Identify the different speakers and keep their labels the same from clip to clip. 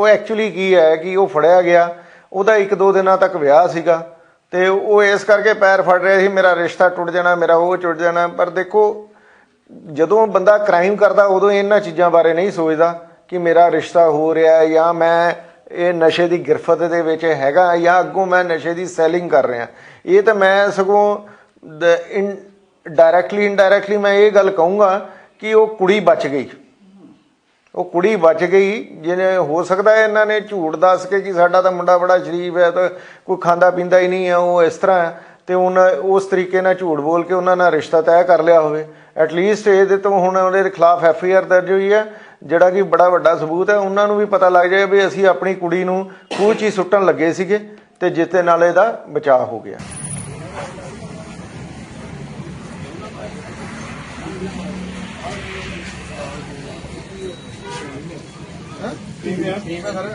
Speaker 1: ਉਹ ਐਕਚੁਅਲੀ ਕੀ ਹੈ ਕਿ ਉਹ ਫੜਿਆ ਗਿਆ, ਉਹਦਾ ਇੱਕ ਦੋ ਦਿਨਾਂ ਤੱਕ ਵਿਆਹ ਸੀਗਾ ਤੇ ਉਹ ਇਸ ਕਰਕੇ ਪੈਰ ਫੜ ਰਿਹਾ ਸੀ, ਮੇਰਾ ਰਿਸ਼ਤਾ ਟੁੱਟ ਜਾਣਾ, ਮੇਰਾ ਉਹ ਟੁੱਟ ਜਾਣਾ, ਪਰ ਦੇਖੋ, ਜਦੋਂ ਬੰਦਾ ਕ੍ਰਾਈਮ ਕਰਦਾ, ਉਦੋਂ ਇਹਨਾਂ ਚੀਜ਼ਾਂ ਬਾਰੇ ਨਹੀਂ ਸੋਚਦਾ ਕਿ ਮੇਰਾ ਰਿਸ਼ਤਾ ਹੋ ਰਿਹਾ ਹੈ ਜਾਂ ਮੈਂ ਇਹ ਨਸ਼ੇ ਦੀ ਗਿਰਫਤ ਦੇ ਵਿੱਚ ਹੈਗਾ ਜਾਂ ਅੱਗੋਂ ਮੈਂ ਨਸ਼ੇ ਦੀ ਸੈਲਿੰਗ ਕਰ ਰਿਹਾ। ਇਹ ਤਾਂ ਮੈਂ ਸਗੋਂ ਡਾਇਰੈਕਟਲੀ ਇਨਡਾਇਰੈਕਟਲੀ ਮੈਂ ਇਹ ਗੱਲ ਕਹੂੰਗਾ ਕਿ ਉਹ ਕੁੜੀ ਬਚ ਗਈ। ਉਹ ਕੁੜੀ ਬਚ ਗਈ, ਜਿਹਨੇ ਹੋ ਸਕਦਾ ਹੈ ਇਹਨਾਂ ਨੇ ਝੂਠ ਦੱਸ ਕੇ ਕਿ ਸਾਡਾ ਤਾਂ ਮੁੰਡਾ ਬੜਾ ਸ਼ਰੀਫ ਹੈ ਤਾਂ ਕੋਈ ਖਾਂਦਾ ਪੀਂਦਾ ਹੀ ਨਹੀਂ ਹੈ, ਉਹ ਇਸ ਤਰ੍ਹਾਂ ਹੈ। ਤੇ ਉਹਨਾਂ ਉਸ ਤਰੀਕੇ ਨਾਲ ਝੂਠ ਬੋਲ ਕੇ ਉਹਨਾਂ ਨਾਲ ਰਿਸ਼ਤਾ ਤੈਅ ਕਰ ਲਿਆ ਹੋਵੇ। ਐਟ ਲੀਸਟ ਇਹਦੇ ਤੋਂ ਹੁਣ ਉਹਦੇ ਖਿਲਾਫ ਐਫ ਆਈ ਆਰ ਦਰਜ ਹੋਈ ਹੈ, ਜਿਹੜਾ ਕਿ ਬੜਾ ਵੱਡਾ ਸਬੂਤ ਹੈ। ਉਹਨਾਂ ਨੂੰ ਵੀ ਪਤਾ ਲੱਗ ਜਾਏ ਵੀ ਅਸੀਂ ਆਪਣੀ ਕੁੜੀ ਨੂੰ ਖੂਹ 'ਚ ਹੀ ਸੁੱਟਣ ਲੱਗੇ ਸੀਗੇ ਤੇ ਦੇ ਨਾਲ ਇਹਦਾ ਬਚਾਅ ਹੋ ਗਿਆ।
Speaker 2: ਠੀਕ ਹੈ। ਠੀਕ ਹੈ ਸਰ।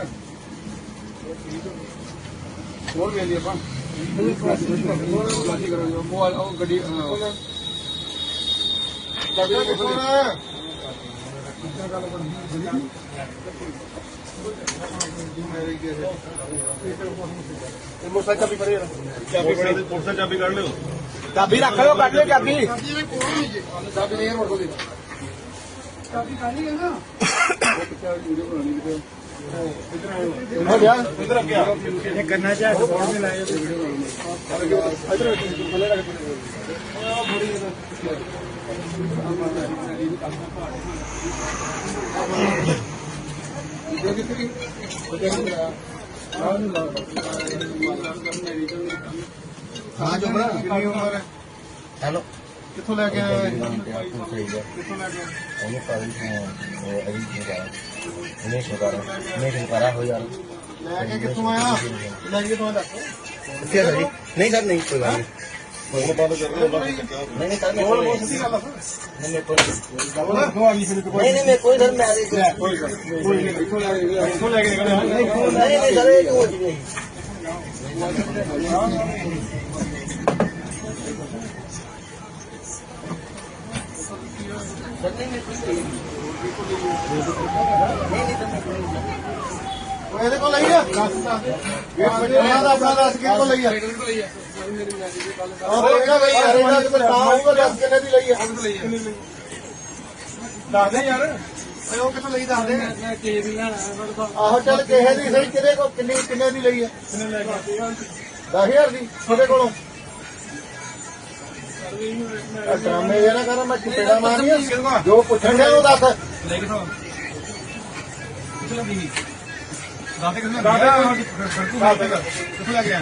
Speaker 2: ਹੋਰ ਵੇ ਲਈ ਆਪਾਂ। ਪਲਾਸਟਿਕ ਕਰੋ ਜੋ ਉਹ ਉਹ ਗੱਡੀ ਚਾਬੀ ਕਿੱਥੋਂ ਆ ਇਹ ਮੋਟਰਸਾਈਕਲ ਚਾਬੀ ਪਰੇ ਚਾਬੀ ਪਰੇ ਮੋਟਰਸਾਈਕਲ ਚਾਬੀ ਕੱਢ ਲਿਓ। ਚਾਬੀ ਰੱਖ ਲਿਓ ਕੱਢ ਲਿਓ ਚਾਬੀ। ਚਾਬੀ ਨਹੀਂ ਹੈ ਮੋਟਰਸਾਈਕਲ ਦੀ। ਹੋ ਗਿਆ ਇਧਰ ਅੱਗੇ ਆ ਇਹ ਕਰਨਾ ਚਾਹੀਦਾ ਫੋਨ ਵੀ ਲਾਇਆ ਇਧਰ ਥੱਲੇ ਰੱਖ ਹਾਂ ਜੁਮਰਾ ਕਿੰਨੀ ਉਮਰ ਹੈ
Speaker 3: ਹੈਲੋ
Speaker 2: ਕਿੱਥੋਂ ਲੈ ਕੇ ਆਏ ਹੋ?
Speaker 3: ਸਹੀ ਹੈ
Speaker 2: ਕਿੱਥੋਂ ਲੈ ਕੇ ਆਏ?
Speaker 3: ਉਹਨੇ ਕਾਲੀ ਉਹ ਅਜੀ ਕੀ ਕਰਾ ਉਹਨੇ ਸ਼ੁਕਰ ਮੈਂ ਕੀ ਕਰਾ ਹੋ ਯਾਰ
Speaker 2: ਲੈ ਕੇ ਕਿੱਥੋਂ ਆਇਆ ਲੈ ਕੇ ਕਿੱਥੋਂ ਦੱਸ
Speaker 3: ਕਿੱਥੇ ਹੈ ਜੀ ਨਹੀਂ ਸਰ ਨਹੀਂ ਕੋਈ ਗੱਲ ਨਹੀਂ
Speaker 2: ਉਹ ਬੰਦ ਕਰ ਲਓ
Speaker 3: ਨਹੀਂ ਨਹੀਂ ਸਰ ਮੈਂ
Speaker 2: ਬੋਲ
Speaker 3: ਕੋਈ
Speaker 2: ਬੋਲ ਸਿੱਧੀ ਗੱਲ ਆ
Speaker 3: ਨਹੀਂ ਮੈਂ ਕੋਈ
Speaker 2: ਕਿੱਥੋਂ ਆ ਗਈ ਫਿਰ
Speaker 3: ਨਹੀਂ ਨਹੀਂ ਮੈਂ ਕੋਈ ਸਰ ਮੈਂ ਨਹੀਂ
Speaker 2: ਕੋਈ ਗੱਲ ਨੀ, ਕੋਈ ਨਹੀਂ ਇੱਥੋਂ ਲੈ ਕੇ ਇੱਥੋਂ ਲੈ ਕੇ ਨਿਕਲਿਆ
Speaker 3: ਨਹੀਂ ਸਰ ਇਹ ਕੁਝ ਨਹੀਂ
Speaker 2: ਉਹ ਇਹਦੇ ਕੋਲ ਲਈ ਆ? ਦੱਸ ਦੱਸ ਦੇ ਇਹ ਦਾ ਆਪਣਾ ਦੱਸ ਕਿਹਦੇ ਕੋਲ ਲਈ ਆ? ਉਹ ਤੇ ਤਾਂ ਹੋਊਗਾ ਦੱਸ ਕਿੰਨੇ ਦੀ ਲਈ ਆ? ਦੱਸ ਦੇ ਯਾਰ। ਓਏ ਉਹ ਕਿੱਥੋਂ ਲਈ ਦੱਸ ਦੇ ਮੈਂ ਕੇ ਦੀ ਲੈਣਾ ਆਹੋ ਚੱਲ ਕਿਸੇ ਦੀ ਸਹੀ ਕਿਹਦੇ ਕੋਲ ਕਿੰਨੀ ਕਿੰਨੇ ਦੀ ਲਈ ਆ? ਕਿੰਨੇ ਲੈ ਕੇ 10000 ਦੀ ਕਿਹਦੇ ਕੋਲੋਂ। ਅੱਛਾ ਮੈਂ ਇਹ ਨਾ ਕਰਾਂ, ਮੈਂ ਚਪੇੜਾ ਮਾਰਨੀ ਆ ਜੋ ਪੁੱਛਣ ਦੇ ਉਹ ਦੱਸ।
Speaker 4: ਲੈ ਕੇ ਤੋਂ ਕਿੱਥੇ ਲੱਗੀ ਦਾਤੇ ਕਿੱਥੇ ਦਾਤੇ ਕਿੱਥੇ ਲੱਗ ਗਿਆ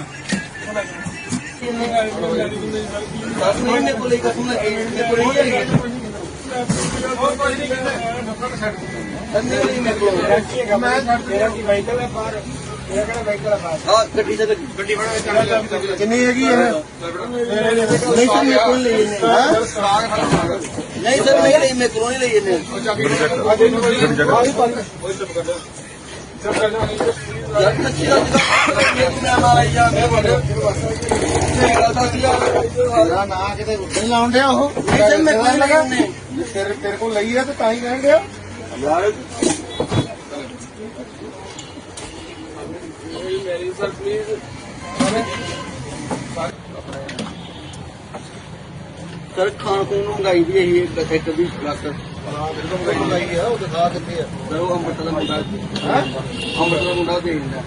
Speaker 3: ਦਸ ਨਹੀਂ ਮੇਰੇ ਕੋਲ ਇੱਕ ਸੁਣ ਮੇਰੇ ਕੋਲ ਨਹੀਂ ਹੈ
Speaker 4: ਹੋਰ ਕੋਈ ਨਹੀਂ ਕਿੱਥੇ ਨਫਰ ਛੱਡ
Speaker 3: ਨਹੀਂ ਨਹੀਂ ਮੇਰੇ ਕੋਲ
Speaker 4: ਮੈਂ ਛੱਡ ਤੇਰਾ ਕੀ ਵਾਹੀਕਲ ਹੈ ਬਾਹਰ ਤੇਰਾ ਕਿਹੜਾ ਵਾਹੀਕਲ ਹੈ
Speaker 3: ਹਾਂ ਗੱਡੀ ਤੇ ਗੱਡੀ
Speaker 4: ਬਣਾ
Speaker 2: ਕਿੰਨੀ ਹੈਗੀ ਇਹ?
Speaker 3: ਨਹੀਂ ਸਰ ਮੇਰੇ ਕੋਲ ਨਹੀਂ ਲੈਨੇ ਨਹੀਂ ਸਰ ਨਹੀਂ ਲਈ ਮੇਰੇ ਕੋਲ ਨਹੀਂ ਲਈ ਇਹਨੇ। ਯਾਰ ਗੱਲ ਦੱਸ ਮੈਂ ਮਾਰਾ ਜਾ ਮੈਂ ਬੜੇ ਮੈਂ ਗੱਲ ਦੱਸ ਯਾਰ
Speaker 2: ਤੇਰਾ ਨਾਂ ਕਿਤੇ ਉੱਤੇ ਹੀ ਲਾਉਣ ਡਿਆ ਉਹ?
Speaker 3: ਨਹੀਂ ਸਰ ਕੋਲ ਨਹੀਂ
Speaker 2: ਲਗਾ ਤੇਰੇ ਤੇਰੇ ਕੋਲ ਲਈ ਆ ਤੇ ਤਾਂ ਹੀ ਕਹਿਣ ਡਿਆ?
Speaker 3: ਯਾਰ ਸਰ ਖਾਣ ਖੂਨ ਨੂੰ ਮੰਗਾਈ ਦੀ ਇਹੀ ਇੱਕ ਇੱਕ ਦੀ ਲੱਖ
Speaker 2: ਹਾਂ ਮੇਰੇ ਕੋਲ ਆ ਉਹ ਦਿਖਾ ਕਿੱਥੇ ਆ।
Speaker 3: ਸਰ ਉਹ ਅੰਮ੍ਰਿਤ ਦਾ ਮੁੰਡਾ
Speaker 2: ਹੈ?
Speaker 3: ਅੰਮ੍ਰਿਤ ਦਾ ਮੁੰਡਾ ਦੇ ਦਿੰਦਾ।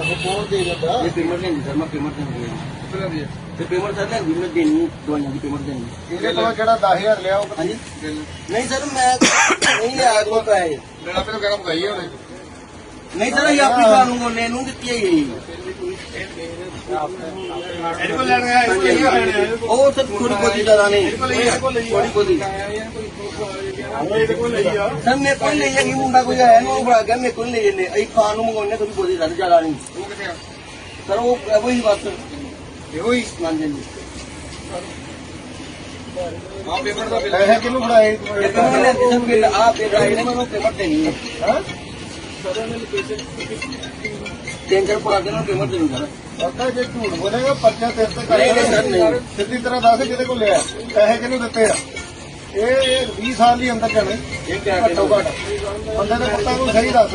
Speaker 2: ਉਹ ਕੌਣ ਦੇ ਦਿੰਦਾ?
Speaker 3: ਇਹ ਪੇਮੈਂਟ ਲੈਂਦੀ ਸਰ ਮੈਂ ਪੇਮੈਂਟ ਲੈਂਦੀ ਤੇ ਪੇਮੈਂਟ ਸਰ ਲੈਂਦੀ ਮੈਂ ਦੇਣੀ ਦਵਾਈਆਂ ਦੀ ਪੇਮੈਂਟ ਦੇਣੀ।
Speaker 2: ਇਹਦੇ ਕੋਲ ਜਿਹੜਾ 10000 ਲਿਆ ਉਹ?
Speaker 3: ਹਾਂਜੀ। ਨਹੀਂ ਸਰ ਮੈਂ ਨਹੀਂ ਲਿਆ ਕੋ ਪੈਸੇ।
Speaker 4: ਲੈਣਾ ਤੇ ਗਰਮ ਗਈ ਉਹਨੇ?
Speaker 3: ਨਹੀਂ ਸਰ ਇਹ ਆਪਣੀ ਖਾਣ ਨੂੰ ਉਹਨੇ ਨੂੰ ਦਿੱਤੀ ਹੈ
Speaker 4: ਇਹਦੇ ਕੋਲ ਲੈਣ ਆਇਆ ਇਹ ਕੀ ਲੈਣ
Speaker 3: ਉਹ ਸਰ ਥੋੜੀ ਬਹੁਤੀ ਜ਼ਿਆਦਾ ਨਹੀਂ। ਥੋੜੀ ਬਹੁਤੀ।
Speaker 4: ਇਹਦੇ ਕੋਲ ਲਈ ਆ।
Speaker 3: ਸਰ ਮੇਰੇ ਕੋਲ ਨਹੀਂ ਹੈਗੀ ਮੁੰਡਾ ਕੋਈ ਆਇਆ ਨਾ ਉਹ ਬੜਾ ਗਿਆ ਮੇਰੇ ਕੋਲ ਨਹੀਂ ਲੈਨੇ ਅਸੀਂ ਖਾਣ ਨੂੰ ਮੰਗਾਉਣੇ ਥੋੜੀ ਬਹੁਤੀ ਜ਼ਿਆਦਾ ਜ਼ਿਆਦਾ ਨਹੀਂ।
Speaker 4: ਉਹ ਕਿੱਥੇ ਆ?
Speaker 3: ਸਰ ਉਹ ਇਹੋ ਹੀ ਬਸ।
Speaker 4: ਇਹੋ ਹੀ
Speaker 3: ਹਾਂਜੀ ਹਾਂਜੀ
Speaker 4: ਪੇਮੈਂਟ
Speaker 3: ਦੇਣੀ ਸਰ
Speaker 2: ਪਤਾ ਜੇ ਝੂਠ ਬੋਲੇਗਾ ਪਰਚਾ ਤੇਰੇ ਤੇ
Speaker 3: ਨਹੀਂ, ਨਹੀਂ, ਸਰ, ਨਹੀਂ।
Speaker 2: ਸਿੱਧੀ ਤਰ੍ਹਾਂ ਦੱਸ ਕਿਹਦੇ ਕੋਲ ਲਿਆ ਪੈਸੇ ਕਿਹਨੂੰ ਦਿੱਤੇ ਆ ਇਹ 20 ਸਾਲ ਦੀ ਅੰਦਰ ਜਾਣੇ
Speaker 3: ਇਹ ਕਿਆ
Speaker 2: ਘੱਟੋ ਘੱਟ ਬੰਦੇ ਦੇ ਪੁੱਤਾਂ ਨੂੰ ਸਹੀ ਦੱਸ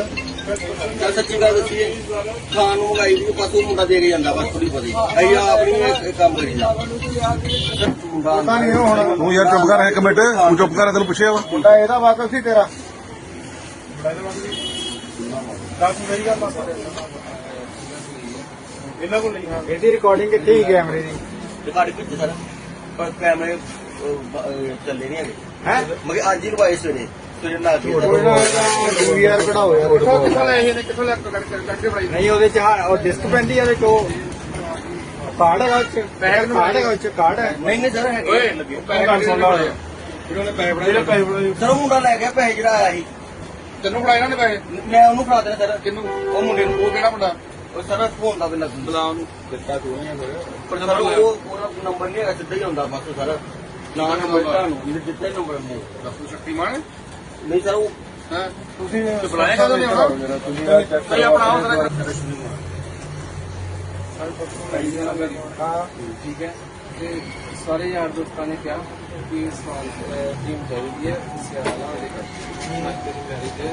Speaker 3: ਚੱਲ ਸੱਚੀ ਗੱਲ ਦੱਸੀਏ ਖਾਣ ਨੂੰ ਮੰਗਾਈ ਦੀ ਪਾਸੋਂ ਮੁੰਡਾ ਦੇ ਕੇ ਜਾਂਦਾ ਬਸ ਥੋੜੀ ਬਦੀ ਅਸੀਂ ਆਪਣੀ ਇਹ ਕੰਮ ਕਰੀ ਜਾ
Speaker 1: ਪਤਾ ਨਹੀਂ ਹੁਣ
Speaker 2: ਤੂੰ ਯਾਰ ਚੁੱਪ ਕਰ ਇੱਕ ਮਿੰਟ ਤੂੰ ਚੁੱਪ ਕਰ ਤੈਨੂੰ ਪੁੱਛਿਆ ਵਾ
Speaker 1: ਮੁੰਡਾ ਇਹਦਾ ਵਾਕਫ ਸੀ ਤੇਰਾ ਇਹਦੀ ਰਿਕਾਰਡਿੰਗ ਕਿੱਥੇ ਹੀ ਕੈਮਰੇ ਦੀ?
Speaker 3: ਰਿਕਾਰਡ ਕੀਤੀ ਸਰ? ਪਰ ਕੈਮਰੇ ਚੱਲੇ ਨਹੀਂ ਹੈਗੇ।
Speaker 1: ਹੈ?
Speaker 3: ਮਗਰ ਅੱਜ ਹੀ ਲਵਾਏ ਸਵੇਰੇ ਸਵੇਰੇ ਨਾ ਕੇ
Speaker 1: ਡੀਵੀਆਰ ਕਢਾਓ ਯਾਰ। ਕਿੱਥੋਂ ਲੈ ਇਹਨੇ? ਕਿੱਥੋਂ ਲੈ ਕੱਢ ਨਹੀਂ ਉਹਦੇ ਚ ਉਹ ਡਿਸਕ ਪੈਂਦੀ ਆ ਉਹ ਕਾਰਡ ਹੈਗਾ ਉਹ ਚ। ਪੈਰ ਨੂੰ ਕਾਰਡ ਹੈਗਾ ਉਹ ਚ ਕਾਰਡ ਹੈ।
Speaker 3: ਨਹੀਂ ਨਹੀਂ ਸਰ ਹੈਗੇ।
Speaker 1: ਗੱਲ ਸੁਣ ਲਾ
Speaker 2: ਜਿਹੜੇ ਪੈਸੇ ਫੜਾਏ
Speaker 3: ਸਰ ਉਹ ਮੁੰਡਾ ਲੈ ਗਿਆ ਪੈਸੇ ਜਿਹੜਾ ਆਇਆ ਸੀ।
Speaker 2: ਤੈਨੂੰ ਫੜਾਏ ਨਾ ਨੇ ਪੈਸੇ
Speaker 3: ਮੈਂ ਉਹਨੂੰ ਫੜਾ ਦੇਣਾ ਸਰ
Speaker 2: ਕਿੰਨੂੰ
Speaker 3: ਉਹ ਮੁੰਡੇ ਨੂੰ
Speaker 2: ਉਹ ਕਿਹੜਾ ਮੁੰਡਾ
Speaker 3: ਉਹ ਸਰ ਫੋਨ ਦਾ ਵੀ ਲੱਗ ਬੁਲਾ ਉਹਨੂੰ
Speaker 2: ਦਿੱਤਾ ਤੂੰ ਨਹੀਂ
Speaker 3: ਪਰ ਸਰ ਉਹ ਉਹਦਾ ਨੰਬਰ ਨਹੀਂ ਹੈਗਾ ਸਿੱਧਾ ਹੀ ਹੁੰਦਾ ਬਸ ਸਰ ਨਾ ਨੰਬਰ ਤੁਹਾਨੂੰ ਇਹਦੇ ਦਿੱਤਾ ਹੀ ਨੰਬਰ ਨਹੀਂ
Speaker 2: ਦੱਸੂ ਸ਼ਕਤੀਮਾਨ
Speaker 3: ਨਹੀਂ ਸਰ ਉਹ
Speaker 2: ਹਾਂ
Speaker 1: ਤੁਸੀਂ
Speaker 2: ਬੁਲਾਇਆ ਕਦੋਂ ਨੇ ਹੁਣ
Speaker 1: ਤੁਸੀਂ
Speaker 2: ਆਪਣਾ ਆਓ ਜ਼ਰਾ।
Speaker 1: ਹਾਂ
Speaker 5: ਠੀਕ ਹੈ ਤੇ ਸਾਰੇ ਯਾਰ ਦੋਸਤਾਂ ਨੇ ਕਿਹਾ ਕਿ ਸਾਲ ਟੀਮ ਚਾਹੀਦੀ ਹੈ ਸਿਆਲਾ ਦੇ ਕਰ ਮੈਂ ਤੇਰੀ ਵੈਰੀ ਤੇ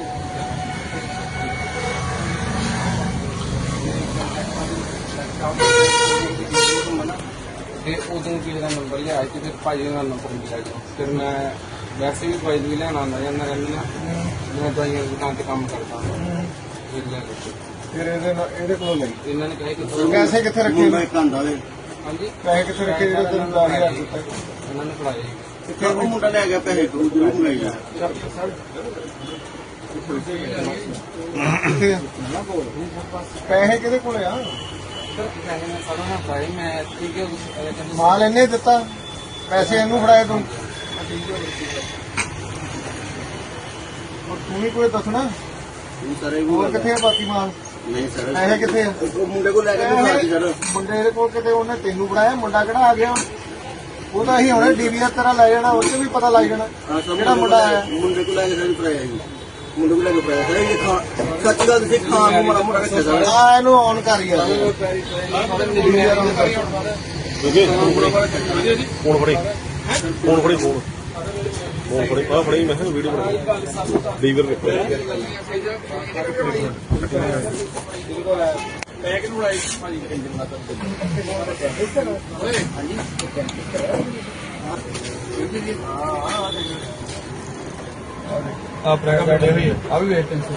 Speaker 5: ਤੇ ਉਦੋਂ ਕਿਸੇ ਦਾ ਨੰਬਰ ਲਿਆ ਤੇ ਫਿਰ ਭਾਈ ਦਾ ਨੰਬਰ ਮਿਲਿਆ ਜੀ ਫਿਰ ਮੈਂ ਵੈਸੇ ਵੀ ਦਵਾਈ ਵੀ ਲੈਣ ਆਉਂਦਾ ਜਾਂਦਾ ਰਹਿੰਦਾ ਮੈਂ ਦਵਾਈਆਂ ਦੀ ਦੁਕਾਨ ਤੇ ਕੰਮ ਕਰਦਾ ਹਾਂ। ਫਿਰ ਲੈ ਕੇ
Speaker 1: ਫਿਰ ਇਹਦੇ ਨਾਲ ਇਹਦੇ ਕੋਲੋਂ ਲਈ।
Speaker 5: ਇਹਨਾਂ ਨੇ ਕਿਹਾ ਕਿ
Speaker 1: ਪੈਸੇ ਕਿੱਥੇ ਰੱਖੇ?
Speaker 3: ਇੱਕ ਆਂਦਾ ਵੇ
Speaker 5: ਹਾਂਜੀ।
Speaker 1: ਪੈਸੇ ਕਿੱਥੇ ਰੱਖੇ ਜਿਹੜੇ ਤੈਨੂੰ 10000 ਦਿੱਤਾ?
Speaker 5: ਇਹਨਾਂ ਨੇ ਫੜਾਏ। ਜੀ
Speaker 3: ਕਿੱਥੇ ਉਹ ਮੁੰਡਾ ਲੈ ਗਿਆ ਪੈਸੇ ਤੂੰ ਜ਼ਰੂਰ?
Speaker 1: ਪੈਸੇ ਕਿਹਦੇ ਕੋਲੇ ਆ? ਮਾਲ ਇਹਨੇ ਦਿੱਤਾ। ਪੈਸੇ ਇਹਨੂੰ ਫੜਾਏ ਤੂੰ। ਤੂੰ ਵੀ ਕੋਈ ਦੱਸਣਾ?
Speaker 3: ਨਹੀਂ ਸਰ
Speaker 1: ਹੋਰ ਕਿੱਥੇ ਆ ਬਾਕੀ ਮਾਲ?
Speaker 3: ਨਹੀਂ ਸਰ
Speaker 1: ਪੈਸੇ ਕਿੱਥੇ ਆ?
Speaker 3: ਮੁੰਡੇ ਕੋਲ ਲੈ ਕੇ ਤੂੰ
Speaker 1: ਮੁੰਡੇ ਦੇ ਕੋਲ ਕਿਤੇ ਉਹਨੇ ਤੈਨੂੰ ਫੜਾਇਆ ਮੁੰਡਾ ਕਿਹੜਾ ਆ ਗਿਆ? ਉਹ ਤਾਂ ਅਸੀਂ ਹੁਣੇ ਡੀਵੀਆਰ ਤੇਰਾ ਲੈ ਜਾਣਾ ਉਹ 'ਚ ਵੀ ਪਤਾ ਲੱਗ ਜਾਣਾ? ਕਿਹੜਾ ਮੁੰਡਾ ਆਇਆ
Speaker 3: ਮੁੰਡੇ ਕੋਲ ਲੈ ਕੇ ਫੜਾਇਆ ਜੀ। ਮੁੰਡੇ ਕੋਲ ਲੈ ਕੇ ਫੜਾਇਆ ਸਰ ਇਹ ਖਾ ਸੱਚੀ ਗੱਲ ਦੱਸੀ ਖਾਣ ਨੂੰ ਮਾੜਾ ਮੋਟਾ ਰੱਖਿਆ ਸਰ
Speaker 1: ਆ ਇਹਨੂੰ ਔਨ ਕਰ ਯਾਰ। ਡੀਵੀਆਰ ਔਨ ਕਰ
Speaker 6: ਫੋਨ ਫੜੀ। ਫੋਨ ਫੜੀ ਫੋਨ। ਫੋਨ ਫੜੀ। ਆ ਫੜੀ ਮੈਂ ਕਿਹਾ ਵੀਡੀਓ ਬਣਾ ਵੇਖੋ।
Speaker 2: ਪੈਸੇ ਕਿਨੂੰ ਫੜਾਏ ਭਾਜੀ
Speaker 5: ਆ ਪ੍ਰੈਗਾ ਬੈਠੇ ਹੋਈ ਆ। ਵੀ ਵੇਟ ਟੈਂਸ਼ਨ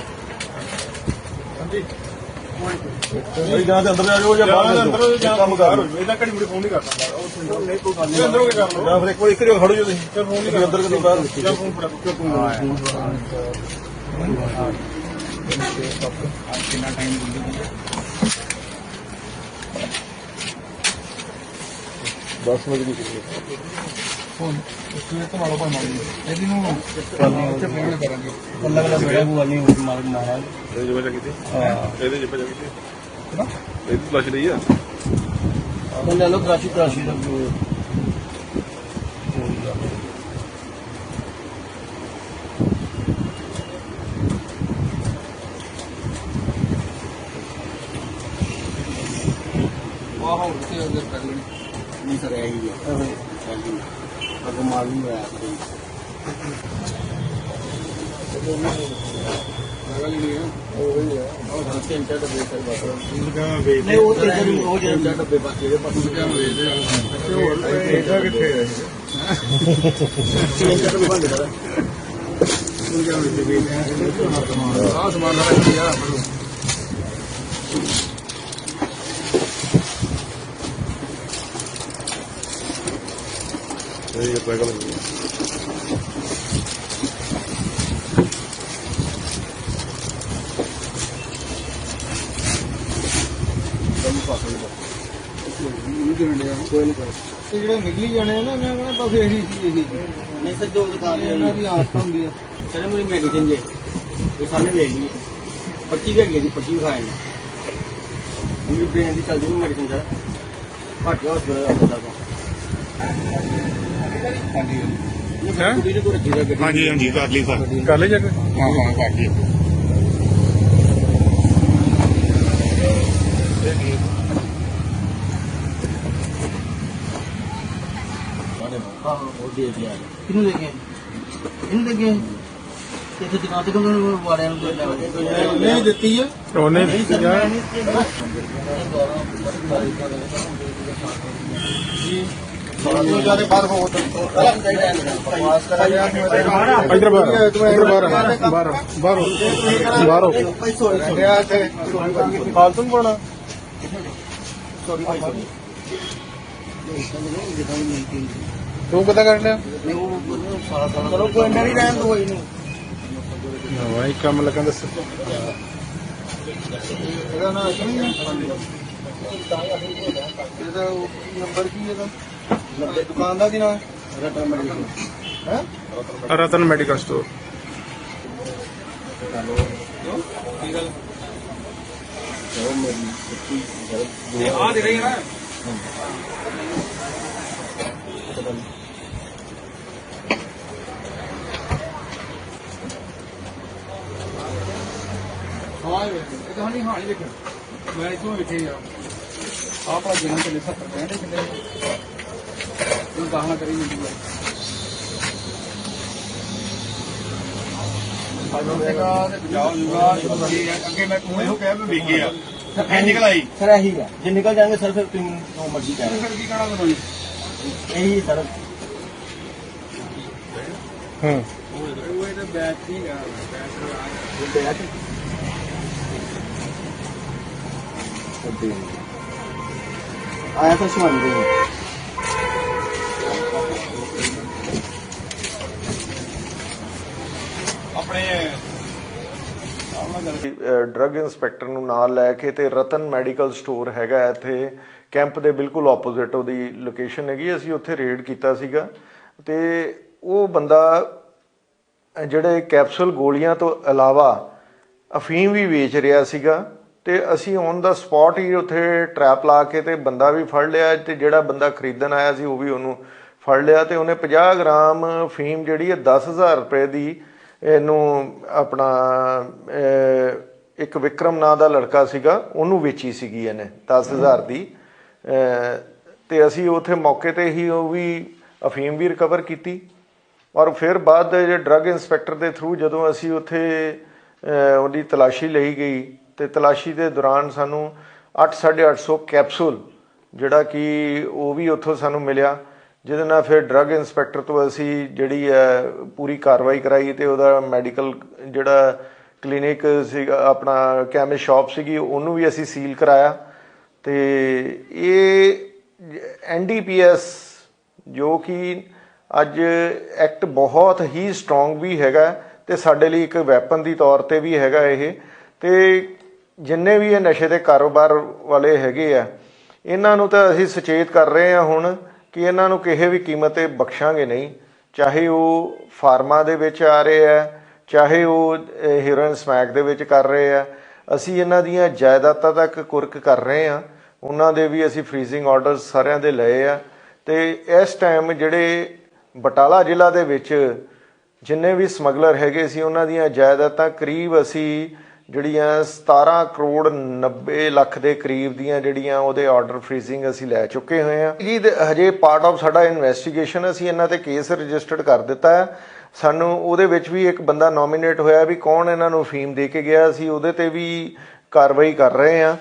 Speaker 6: ਬਈ ਜਾਂ ਤੇ ਅੰਦਰ ਜਾ ਜਾਓ ਜਾਂ ਬਾਹਰ ਜਾ ਜਾਓ ਇੱਕ ਕੰਮ ਕਰ
Speaker 2: ਇਹਦਾ ਘੜੀ ਮੁੜੀ ਫੋਨ ਨਹੀਂ ਕਰਦਾ ਉਹ
Speaker 6: ਨਹੀਂ ਕੋਈ ਗੱਲ
Speaker 2: ਇਹ ਅੰਦਰੋਂ ਕੀ ਕਰ ਲਓ?
Speaker 6: ਜਾਂ ਫਿਰ ਇੱਕ ਵਾਰ ਇੱਥੇ ਖੜੋ ਜੋ ਤੁਸੀਂ।
Speaker 2: ਚੱਲ ਫੋਨ ਨਹੀਂ
Speaker 6: ਅੰਦਰ ਕਿਦੋਂ ਬਾਹਰ।
Speaker 2: ਜਾਂ ਫੋਨ ਫੜਾ ਕਿਉਂ ਫੋਨ
Speaker 5: ਕਿੰਨਾ ਟਾਈਮ ਦਿੰਦੀ
Speaker 6: 10 ਵਜੇ ਦੀ
Speaker 5: ਫੋਨ ਸਵੇਰ ਤੋਂ ਵਾਲਾ ਪਾਉਣਾ ਇਹਦੀ ਨੂੰ ਉੱਥੇ ਫੋਨ ਕਰਾਂਗੇ।
Speaker 3: ਅੱਲਾ ਅੱਲਾ ਬੜਾ। ਬੁਆ ਨਹੀਂ ਮਾਰ ਮਾਰਾ
Speaker 6: ਇਹ ਜਿਵੇਂ ਕਿਤੇ ਇਹਦੇ ਜਿਵੇਂ ਕਿਤੇ ਇਹ ਫਲਸ਼ ਲਈ ਆ।
Speaker 3: ਲੈ ਲਓ ਕਰਾਸ਼ੀ ਕਰਾਸ਼ੀ ਦਾ
Speaker 5: ਵਾਹ ਹੋਰ ਤੇ ਅੰਦਰ ਕਰ ਲੈਣੀ
Speaker 3: ਨਹੀਂ ਸਰ ਇਹ ਹੀ ਹੈ ਹਾਂਜੀ ਮਾਲ ਨਹੀਂ ਹੋਇਆ ਕੋਈ
Speaker 5: ਲਗਾ ਲੈਣੀ ਹੈ
Speaker 3: ਉਹ ਤਿੰਨ ਚਾਰ ਡੱਬੇ ਸਰ ਬਸ। ਨਹੀਂ ਉਹ ਤੇ ਜਿਹੜੀ ਉਹ ਜਿਹੜੇ ਚਾਰ ਡੱਬੇ ਬਸ ਜਿਹੜੇ ਬਸ।
Speaker 1: ਇਹਦਾ ਕਿੱਥੇ ਹੈ
Speaker 3: ਚਾਰ ਡੱਬੇ ਬੰਦ ਕਰ
Speaker 5: ਆਹ ਸਮਾਨ ਦਾ ਰੱਖੀ ਆ।
Speaker 6: ਇਹ ਲੱਗੀ
Speaker 1: ਤੇ ਜਿਹੜੇ ਨਿਕਲੀ ਜਾਣੇ ਆ ਨਾ ਇਹਨਾਂ ਕਹਿੰਦਾ ਬਸ ਇਹੀ ਸੀ ਇਹੀ
Speaker 3: ਨਹੀਂ ਸਰ ਜੋ ਦੁਕਾਨ ਹੈ
Speaker 1: ਇਹਨਾਂ ਦੀ ਆਦਤ ਹੁੰਦੀ ਆ।
Speaker 3: ਸਰ ਮੇਰੀ ਮੈਡੀਸਿਨ ਜੇ ਉਹ ਸਾਨੇ ਲੈ ਲਈ। ਪੱਚੀ ਵੀ ਹੈਗੀ ਜੀ ਪੱਚੀ ਵੀ ਖਾਏ ਨੇ ਮੇਰੀ ਬ੍ਰੇਨ ਦੀ ਚੱਲਦੀ ਮੈਡੀਸਿਨ ਸਰ ਘੱਟ ਗਿਆ ਹਸਪਤਾਲ ਦਾ
Speaker 5: ਹਾਂਜੀ
Speaker 6: ਹਾਂਜੀ। ਹਾਂਜੀ ਕਰ ਲਈ ਸਰ।
Speaker 2: ਕਰ ਲੈ ਜਾ ਕੇ?
Speaker 5: ਹਾਂ ਹਾਂ ਕਰ ਲਈ।
Speaker 3: ਕਿਹਨੂੰ ਕੇ ਇਹਨੂੰ ਦੇ ਕੇ ਇੱਥੇ ਦੁਕਾਨ ਤੇ ਵਾਰਿਆਂ ਨੂੰ ਕੋਈ ਲੈ
Speaker 2: ਨਹੀਂ ਦਿੱਤੀ ਹੈ
Speaker 6: ਉਹਨੇ
Speaker 2: ਜ਼ਿਆਦਾ ਬਾਹਰ ਹੋ ਪਾਸ ਕਰਾ ਗਿਆ
Speaker 6: ਇਧਰ ਬਾਹਰ ਇਧਰ ਬਾਹਰ
Speaker 2: ਤੂੰ
Speaker 6: ਕਿੱਦਾਂ ਕਰ ਲਿਆ
Speaker 3: ਚਲੋ ਕੋਈ ਨਹੀਂ ਰਹਿਣ ਦੋ ਇਹਨੂੰ
Speaker 6: ਵਾਈ ਕੰਮ ਲੱਗਣ ਦੱਸ
Speaker 2: ਇਹਦਾ ਨਾਮ ਕੀ ਹੈ ਇਹਦਾ ਨੰਬਰ ਕੀ ਹੈ ਇਹਦਾ ਦੁਕਾਨ ਦਾ ਕੀ ਨਾਮ ਹੈ?
Speaker 6: ਰਤਨ ਮੈਡੀਕਲ ਸਟੋਰ
Speaker 4: ਆ ਦੇ ਰਹੀ ਹੈ ਨਾ? ਹਾਂ ਇਹ ਤਾਂ ਨਹੀਂ ਹਾਂ ਨਹੀਂ ਦੇਖੋ ਮੈਂ ਇਥੋਂ ਵੇਖੇ ਆ। ਜਿਹਨਾਂ ਤੇ 70 ਕਹਿੰਦੇ ਕਿੰਨੇ ਇਹ ਦਾਹਣਾ ਕਰੀ ਨਹੀਂ ਦੂਗਾ ਅੱਗੇ ਮੈਂ ਤੂੰ ਇਹੋ ਕਹਿ ਵੀ ਵਿਕ ਗਿਆ। ਐ ਨਿਕਲ ਆਈ।
Speaker 3: ਸਰ ਇਹੀ ਹੈ ਜੇ ਨਿਕਲ ਜਾਣਗੇ ਸਰ ਫਿਰ ਤੁਸੀਂ ਜੋ ਮਰਜ਼ੀ ਕਹਿ
Speaker 4: ਫਿਰ ਕੀ ਕਹਣਾ ਮੈਨੂੰ
Speaker 3: ਇਹੀ ਸਰ।
Speaker 6: ਹੂੰ।
Speaker 4: ਉਹ ਇਹਦਾ ਬੈਚ ਨਹੀਂ ਗਾ
Speaker 3: ਆਇਆ ਤਾਂ ਸ਼ਵਾਨ ਦੇ
Speaker 1: ਡਰੱਗ ਇੰਸਪੈਕਟਰ ਨੂੰ ਨਾਲ ਲੈ ਕੇ ਤੇ ਰਤਨ ਮੈਡੀਕਲ ਸਟੋਰ ਹੈਗਾ ਇੱਥੇ। ਕੈਂਪ ਦੇ ਬਿਲਕੁਲ ਆਪੋਜ਼ਿਟ ਉਹਦੀ ਲੋਕੇਸ਼ਨ ਹੈਗੀ। ਅਸੀਂ ਉੱਥੇ ਰੇਡ ਕੀਤਾ ਸੀਗਾ। ਤੇ ਉਹ ਬੰਦਾ, ਜਿਹੜੇ ਕੈਪਸੂਲ ਗੋਲੀਆਂ ਤੋਂ ਇਲਾਵਾ ਅਫੀਮ ਵੀ ਵੇਚ ਰਿਹਾ ਸੀਗਾ। ਤੇ ਅਸੀਂ ਔਨ ਦਾ ਸਪੌਟ ਹੀ ਉੱਥੇ ਟਰੈਪ ਲਾ ਕੇ ਤੇ ਬੰਦਾ ਵੀ ਫੜ ਲਿਆ ਤੇ ਜਿਹੜਾ ਬੰਦਾ ਖਰੀਦਣ ਆਇਆ ਸੀ, ਉਹ ਵੀ ਉਹਨੂੰ ਫੜ ਲਿਆ ਤੇ ਉਹਨੇ 50 ਗ੍ਰਾਮ ਫੀਮ ਜਿਹੜੀ ਹੈ 10000 ਰੁਪਏ ਦੀ ਇਹਨੂੰ ਆਪਣਾ ਇੱਕ ਵਿਕਰਮ ਨਾਂ ਦਾ ਲੜਕਾ ਸੀਗਾ ਉਹਨੂੰ ਵੇਚੀ ਸੀਗੀ ਇਹਨੇ 10000 ਦੀ। ਅਹ, ਤੇ ਅਸੀਂ ਉੱਥੇ ਮੌਕੇ ਤੇ ਹੀ ਉਹ ਵੀ ਅਫੀਮ ਵੀ ਰਿਕਵਰ ਕੀਤੀ। ਔਰ ਫਿਰ ਬਾਅਦ ਦੇ ਜੇ ਡਰੱਗ ਇੰਸਪੈਕਟਰ ਦੇ ਥਰੂ ਜਦੋਂ ਅਸੀਂ ਉੱਥੇ ਉਹਦੀ ਤਲਾਸ਼ੀ ਲਈ ਗਈ ਤੇ ਤਲਾਸ਼ੀ ਦੇ ਦੌਰਾਨ ਸਾਨੂੰ 8-850 ਕੈਪਸੂਲ ਜਿਹੜਾ ਕਿ ਉਹ ਵੀ ਉੱਥੋਂ ਸਾਨੂੰ ਮਿਲਿਆ। ਜਿਹਦੇ ਨਾਲ ਫਿਰ ਡਰੱਗ ਇੰਸਪੈਕਟਰ ਤੋਂ ਅਸੀਂ ਜਿਹੜੀ ਹੈ ਪੂਰੀ ਕਾਰਵਾਈ ਕਰਾਈ ਤੇ ਉਹਦਾ ਮੈਡੀਕਲ ਜਿਹੜਾ ਕਲੀਨਿਕ ਸੀਗਾ, ਆਪਣਾ ਕੈਮਿਸਟ ਸ਼ਾਪ ਸੀਗੀ, ਉਹਨੂੰ ਵੀ ਅਸੀਂ ਸੀਲ ਕਰਾਇਆ। ਤੇ ਇਹ ਐਨਡੀਪੀਐਸ ਜੋ ਕਿ ਅੱਜ ਐਕਟ ਬਹੁਤ ਹੀ ਸਟਰੋਂਗ ਵੀ ਹੈਗਾ ਤੇ ਸਾਡੇ ਲਈ ਇੱਕ ਵੈਪਨ ਦੀ ਤੌਰ ਤੇ ਵੀ ਹੈਗਾ ਇਹ। ਤੇ ਜਿੰਨੇ ਵੀ ਇਹ ਨਸ਼ੇ ਦੇ ਕਾਰੋਬਾਰ ਵਾਲੇ ਹੈਗੇ ਆ, ਇਹਨਾਂ ਨੂੰ ਤਾਂ ਅਸੀਂ ਸੁਚੇਤ ਕਰ ਰਹੇ ਹਾਂ ਹੁਣ। ਕਿ ਇਹਨਾਂ ਨੂੰ ਕਿਸੇ ਵੀ ਕੀਮਤ ਤੇ ਬਖਸ਼ਾਂਗੇ ਨਹੀਂ। ਚਾਹੇ ਉਹ ਫਾਰਮਾ ਦੇ ਵਿੱਚ ਆ ਰਹੇ ਆ, ਚਾਹੇ ਉਹ ਹੀਰੋਇਨ ਸਮੈਕ ਦੇ ਵਿੱਚ ਕਰ ਰਹੇ ਆ। ਅਸੀਂ ਇਹਨਾਂ ਦੀਆਂ ਜਾਇਦਾਦਾਂ ਤੱਕ ਕੁਰਕ ਕਰ ਰਹੇ ਆ ਉਹਨਾਂ ਦੇ ਵੀ ਅਸੀਂ ਫ੍ਰੀਜ਼ਿੰਗ ਆਰਡਰਸ ਸਾਰਿਆਂ ਦੇ ਲਏ ਆ। ਤੇ ਇਸ ਟਾਈਮ ਜਿਹੜੇ ਬਟਾਲਾ ਜ਼ਿਲ੍ਹਾ ਦੇ ਵਿੱਚ ਜਿੰਨੇ ਵੀ ਸਮਗਲਰ ਹੈਗੇ ਸੀ, ਉਹਨਾਂ ਦੀਆਂ ਜਾਇਦਾਦਾਂ ਕਰੀਬ ਅਸੀਂ ਜਿਹੜੀਆਂ 17 ਕਰੋੜ 90 ਲੱਖ ਦੇ ਕਰੀਬ ਦੀਆਂ ਜਿਹੜੀਆਂ ਉਹਦੇ ਆਰਡਰ ਫ੍ਰੀਜ਼ਿੰਗ ਅਸੀਂ ਲੈ ਚੁੱਕੇ ਹੋਏ ਆ ਜੀ ਹਜੇ ਪਾਰਟ ਆਫ ਸਾਡਾ ਇਨਵੈਸਟੀਗੇਸ਼ਨ ਅਸੀਂ ਇਹਨਾਂ ਤੇ ਕੇਸ ਰਜਿਸਟਰਡ ਕਰ ਦਿੱਤਾ ਹੈ। ਸਾਨੂੰ ਉਹਦੇ ਵਿੱਚ ਵੀ ਇੱਕ ਬੰਦਾ ਨੋਮੀਨੇਟ ਹੋਇਆ ਵੀ ਕੌਣ ਇਹਨਾਂ ਨੂੰ ਫੀਮ ਦੇ ਕੇ ਗਿਆ ਸੀ ਉਹਦੇ ਤੇ ਵੀ ਕਾਰਵਾਈ ਕਰ ਰਹੇ ਆ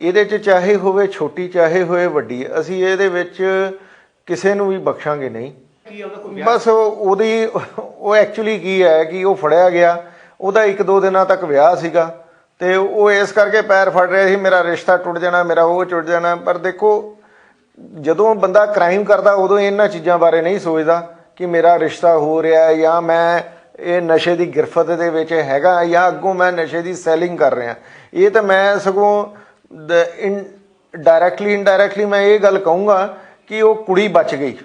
Speaker 1: ਇਹਦੇ 'ਚ ਚਾਹੇ ਹੋਵੇ ਛੋਟੀ ਚਾਹੇ ਹੋਵੇ ਵੱਡੀ ਅਸੀਂ ਇਹਦੇ ਵਿੱਚ ਕਿਸੇ ਨੂੰ ਵੀ ਬਖਸ਼ਾਂਗੇ ਨਹੀਂ। ਬਸ ਉਹ- ਉਹਦੀ ਉਹ ਐਕਚੁਅਲੀ ਕੀ ਹੈ ਕਿ ਉਹ ਫੜਿਆ ਗਿਆ। ਉਹਦਾ ਇੱਕ ਦੋ ਦਿਨਾਂ ਤੱਕ ਵਿਆਹ ਸੀਗਾ ਤੇ ਉਹ ਇਸ ਕਰਕੇ ਪੈਰ ਫੜ ਰਿਹਾ ਸੀ, ਮੇਰਾ ਰਿਸ਼ਤਾ ਟੁੱਟ ਜਾਣਾ, ਮੇਰਾ ਉਹ ਟੁੱਟ ਜਾਣਾ। ਪਰ ਦੇਖੋ, ਜਦੋਂ ਬੰਦਾ ਕ੍ਰਾਈਮ ਕਰਦਾ, ਉਦੋਂ ਇਹਨਾਂ ਚੀਜ਼ਾਂ ਬਾਰੇ ਨਹੀਂ ਸੋਚਦਾ ਕਿ ਮੇਰਾ ਰਿਸ਼ਤਾ ਹੋ ਰਿਹਾ ਹੈ ਜਾਂ ਮੈਂ ਇਹ ਨਸ਼ੇ ਦੀ ਗਿਰਫਤ ਦੇ ਵਿੱਚ ਹੈਗਾ ਜਾਂ ਅੱਗੋਂ ਮੈਂ ਨਸ਼ੇ ਦੀ ਸੈਲਿੰਗ ਕਰ ਰਿਹਾ। ਇਹ ਤਾਂ ਮੈਂ ਸਗੋਂ ਡਾਇਰੈਕਟਲੀ ਇਨਡਾਇਰੈਕਟਲੀ ਮੈਂ ਇਹ ਗੱਲ ਕਹੂੰਗਾ ਕਿ ਉਹ ਕੁੜੀ ਬਚ ਗਈ।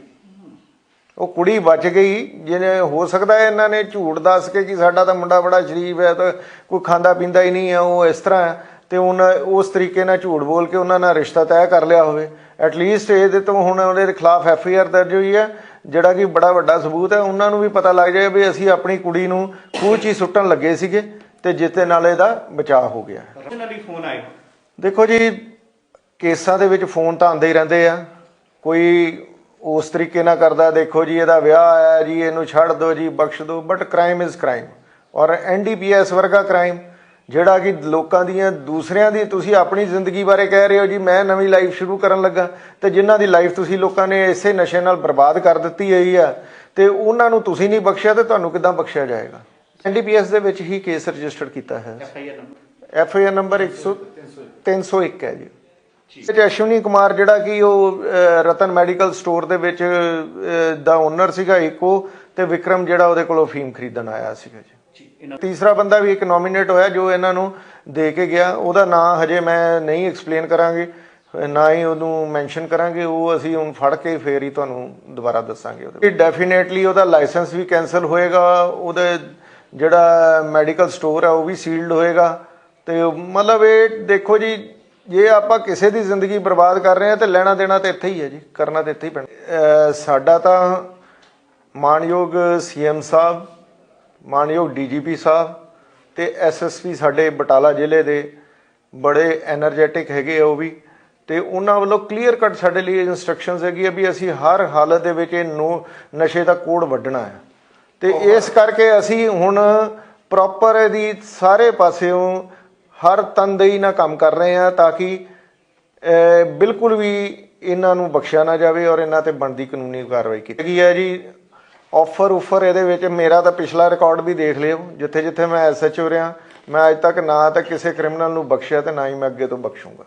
Speaker 1: ਉਹ ਕੁੜੀ ਬਚ ਗਈ ਜਿਹਨੇ ਹੋ ਸਕਦਾ ਹੈ ਇਹਨਾਂ ਨੇ ਝੂਠ ਦੱਸ ਕੇ ਕਿ ਸਾਡਾ ਤਾਂ ਮੁੰਡਾ ਬੜਾ ਸ਼ਰੀਫ ਹੈ ਤਾਂ ਕੋਈ ਖਾਂਦਾ ਪੀਂਦਾ ਹੀ ਨਹੀਂ ਹੈ ਉਹ ਇਸ ਤਰ੍ਹਾਂ ਤੇ ਉਹਨਾਂ ਉਸ ਤਰੀਕੇ ਨਾਲ ਝੂਠ ਬੋਲ ਕੇ ਉਹਨਾਂ ਨਾਲ ਰਿਸ਼ਤਾ ਤੈਅ ਕਰ ਲਿਆ ਹੋਵੇ। ਐਟ ਲੀਸਟ ਇਹਦੇ ਤੋਂ ਹੁਣ ਉਹਦੇ ਖਿਲਾਫ ਐਫ ਆਈ ਆਰ ਦਰਜ ਹੋਈ ਹੈ ਜਿਹੜਾ ਕਿ ਬੜਾ ਵੱਡਾ ਸਬੂਤ ਹੈ। ਉਹਨਾਂ ਨੂੰ ਵੀ ਪਤਾ ਲੱਗ ਜਾਏ ਵੀ ਅਸੀਂ ਆਪਣੀ ਕੁੜੀ ਨੂੰ ਖੂਹ 'ਚ ਹੀ ਸੁੱਟਣ ਲੱਗੇ ਸੀਗੇ ਤੇ ਜਿੱਤੇ ਨਾਲ ਇਹਦਾ ਬਚਾਅ ਹੋ ਗਿਆ। ਦੇਖੋ ਜੀ ਕੇਸਾਂ ਦੇ ਵਿੱਚ ਫੋਨ ਤਾਂ ਆਉਂਦੇ ਹੀ ਰਹਿੰਦੇ ਆ। ਕੋਈ ਉਸ ਤਰੀਕੇ ਨਾਲ ਕਰਦਾ ਦੇਖੋ ਜੀ ਇਹਦਾ ਵਿਆਹ ਆਇਆ ਜੀ ਇਹਨੂੰ ਛੱਡ ਦਿਓ ਜੀ ਬਖਸ਼ ਦਿਓ ਬਟ ਕ੍ਰਾਈਮ ਇਜ਼ ਕ੍ਰਾਈਮ ਔਰ ਐਨਡੀਪੀਐਸ ਵਰਗਾ ਕ੍ਰਾਈਮ ਜਿਹੜਾ ਕਿ ਲੋਕਾਂ ਦੀਆਂ ਦੂਸਰਿਆਂ ਦੀ ਤੁਸੀਂ ਆਪਣੀ ਜ਼ਿੰਦਗੀ ਬਾਰੇ ਕਹਿ ਰਹੇ ਹੋ ਜੀ ਮੈਂ ਨਵੀਂ ਲਾਈਫ ਸ਼ੁਰੂ ਕਰਨ ਲੱਗਾ ਤੇ ਜਿਨ੍ਹਾਂ ਦੀ ਲਾਈਫ ਤੁਸੀਂ ਲੋਕਾਂ ਨੇ ਇਸੇ ਨਸ਼ੇ ਨਾਲ ਬਰਬਾਦ ਕਰ ਦਿੱਤੀ ਹੋਈ ਆ ਤੇ ਉਹਨਾਂ ਨੂੰ ਤੁਸੀਂ ਨਹੀਂ ਬਖਸ਼ਿਆ ਤੇ ਤੁਹਾਨੂੰ ਕਿੱਦਾਂ ਬਖਸ਼ਿਆ ਜਾਏਗਾ? ਐਨਡੀਪੀਐਸ ਦੇ ਵਿੱਚ ਹੀ ਕੇਸ ਰਜਿਸਟਰ ਕੀਤਾ ਹੈ। F I R number. 100 301 ਹੈ ਜੀ। ਤੇ ਅਸ਼ਵਨੀ ਕੁਮਾਰ ਜਿਹੜਾ ਕਿ ਉਹ ਰਤਨ ਮੈਡੀਕਲ ਸਟੋਰ ਦੇ ਵਿੱਚ ਦਾ ਓਨਰ ਸੀਗਾ ਇੱਕ ਤੇ ਵਿਕਰਮ ਜਿਹੜਾ ਉਹਦੇ ਕੋਲੋਂ ਫੀਮ ਖਰੀਦਣ ਆਇਆ ਸੀਗਾ ਜੀ। ਤੀਸਰਾ ਬੰਦਾ ਵੀ ਇੱਕ ਨੋਮੀਨੇਟ ਹੋਇਆ ਜੋ ਇਹਨਾਂ ਨੂੰ ਦੇ ਕੇ ਗਿਆ। ਉਹਦਾ ਨਾਂ ਹਜੇ ਮੈਂ ਨਹੀਂ ਐਕਸਪਲੇਨ ਕਰਾਂਗੇ ਨਾ ਹੀ ਉਹਨੂੰ ਮੈਂਸ਼ਨ ਕਰਾਂਗੇ ਉਹ ਅਸੀਂ ਹੁਣ ਫੜ ਕੇ ਫੇਰ ਹੀ ਤੁਹਾਨੂੰ ਦੁਬਾਰਾ ਦੱਸਾਂਗੇ ਉਹਦੇ ਡੈਫੀਨੇਟਲੀ ਉਹਦਾ ਲਾਇਸੈਂਸ ਵੀ ਕੈਨਸਲ ਹੋਏਗਾ ਉਹਦੇ ਜਿਹੜਾ ਮੈਡੀਕਲ ਸਟੋਰ ਹੈ ਉਹ ਵੀ ਸੀਲਡ ਹੋਏਗਾ। ਤੇ ਮਤਲਬ ਇਹ ਦੇਖੋ ਜੀ ਜੇ ਆਪਾਂ ਕਿਸੇ ਦੀ ਜ਼ਿੰਦਗੀ ਬਰਬਾਦ ਕਰ ਰਹੇ ਆ ਤੇ ਲੈਣਾ ਦੇਣਾ ਤੇ ਇੱਥੇ ਹੀ ਹੈ ਜੀ ਕਰਨਾ ਤੇ ਇੱਥੇ ਹੀ ਪੈਣਾ। ਸਾਡਾ ਤਾਂ ਮਾਨਯੋਗ ਸੀਐਮ ਸਾਹਿਬ ਮਾਨਯੋਗ ਡੀਜੀਪੀ ਸਾਹਿਬ ਤੇ ਐਸਐਸਪੀ ਸਾਡੇ ਬਟਾਲਾ ਜ਼ਿਲ੍ਹੇ ਦੇ ਬੜੇ ਐਨਰਜੈਟਿਕ ਹੈਗੇ ਆ ਉਹ ਵੀ ਤੇ ਉਹਨਾਂ ਵੱਲੋਂ ਕਲੀਅਰ ਕੱਟ ਸਾਡੇ ਲਈ ਇਨਸਟਰਕਸ਼ਨਸ ਹੈਗੀ ਆ ਵੀ ਅਸੀਂ ਹਰ ਹਾਲਤ ਦੇ ਵਿੱਚ ਇਹ ਨਸ਼ੇ ਦਾ ਕੋੜ ਵੱਢਣਾ ਹੈ। ਤੇ ਇਸ ਕਰਕੇ ਅਸੀਂ ਹੁਣ ਪ੍ਰੋਪਰ ਇਹਦੀ ਸਾਰੇ ਪਾਸਿਓਂ ਹਰ ਤਨਦੇਹੀ ਨਾਲ ਕੰਮ ਕਰ ਰਹੇ ਹਾਂ ਤਾਂ ਕਿ ਬਿਲਕੁਲ ਵੀ ਇਹਨਾਂ ਨੂੰ ਬਖਸ਼ਿਆ ਨਾ ਜਾਵੇ ਔਰ ਇਹਨਾਂ ਤੇ ਬਣਦੀ ਕਾਨੂੰਨੀ ਕਾਰਵਾਈ ਕੀਤੀ ਗਈ ਹੈ ਜੀ। ਆਫਰ ਉਫਰ ਇਹਦੇ ਵਿੱਚ ਮੇਰਾ ਤਾਂ ਪਿਛਲਾ ਰਿਕਾਰਡ ਵੀ ਦੇਖ ਲਿਓ ਜਿੱਥੇ ਜਿੱਥੇ ਮੈਂ ਐਸਐਚਓ ਰਿਹਾ, ਮੈਂ ਅੱਜ ਤੱਕ ਨਾ ਤਾਂ ਕਿਸੇ ਕ੍ਰਿਮੀਨਲ ਨੂੰ ਬਖਸ਼ਿਆ ਤੇ ਨਾ ਹੀ ਮੈਂ ਅੱਗੇ ਤੋਂ ਬਖਸ਼ੂੰਗਾ।